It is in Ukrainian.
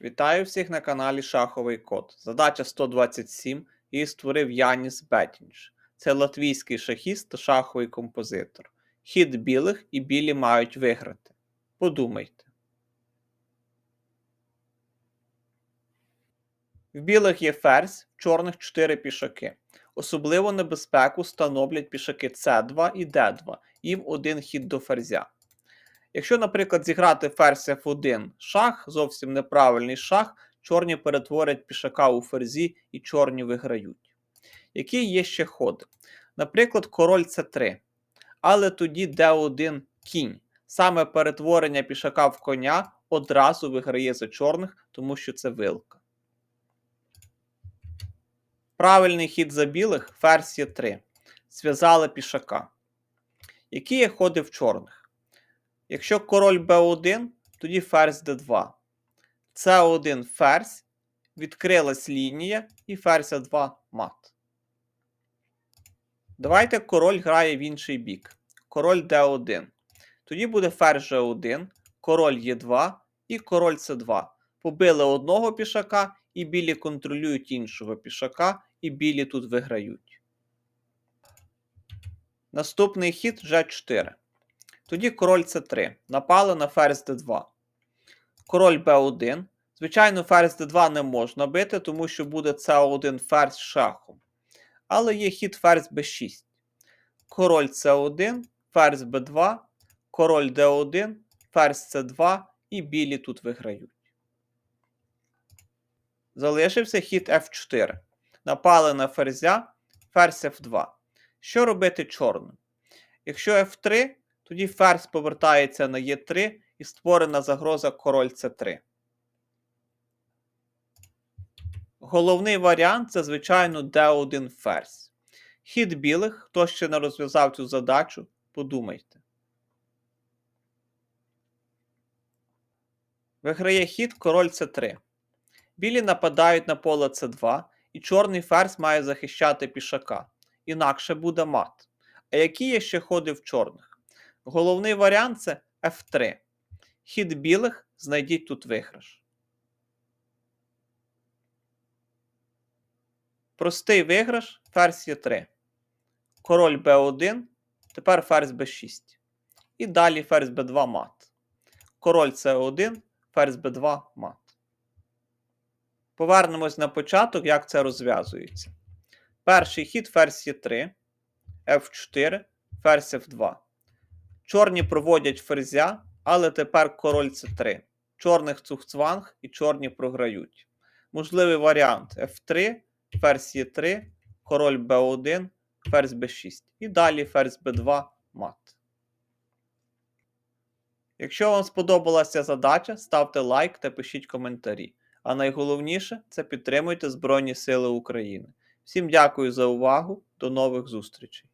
Вітаю всіх на каналі Шаховий Код. Задача 127 її створив Яніс Бетінш. Це латвійський шахіст та шаховий композитор. Хід білих і білі мають виграти. Подумайте. В білих є ферзь, в чорних 4 пішаки. Особливу небезпеку становлять пішаки С2 і Д2, їм один хід до ферзя. Якщо, наприклад, зіграти ферзь F1 шах, зовсім неправильний шах, чорні перетворять пішака у ферзі і чорні виграють. Які є ще ходи? Наприклад, король С3. Але тоді d1 кінь. Саме перетворення пішака в коня одразу виграє за чорних, тому що це вилка. Правильний хід за білих ферзь Е3. Зв'язали пішака. Які є ходи в чорних? Якщо король b1, тоді ферзь d2. С1 ферзь, відкрилась лінія і ферзь А2 мат. Давайте король грає в інший бік. Король d1. Тоді буде ферзь g1, король Е2 і король С2. Побили одного пішака, і білі контролюють іншого пішака, і білі тут виграють. Наступний хід G4. Тоді король С3. Напали на ферзь d2. Король Б1. Звичайно, ферзь d2 не можна бити, тому що буде С1 ферзь шахом. Але є хід ферзь b6. Король С1, ферзь Б2, король Д1, ферзь С2 і білі тут виграють. Залишився хід F4. Напали на ферзя, ферзь F2. Що робити чорним? Якщо F3, тоді ферзь повертається на Е3 і створена загроза король С3. Головний варіант це, звичайно, d1 ферзь. Хід білих, хто ще не розв'язав цю задачу, подумайте. Виграє хід король С3. Білі нападають на поле С2, і чорний ферзь має захищати пішака. Інакше буде мат. А які є ще ходи в чорних? Головний варіант це F3. Хід білих знайдіть тут виграш. Простий виграш ферзь Е3. Король Б1. Тепер ферзь Б6. І далі ферзь Б2 мат. Король С1, ферзь Б2 мат. Повернемось на початок, як це розв'язується. Перший хід ферзь Е3, F4, ферзь F2. Чорні проводять ферзя, але тепер король С3. Чорних цухцванг і чорні програють. Можливий варіант F3, ферзь Е3, король Б1, ферзь Б6. І далі ферзь Б2 мат. Якщо вам сподобалася задача, ставте лайк та пишіть коментарі. А найголовніше це підтримуйте Збройні Сили України. Всім дякую за увагу. До нових зустрічей!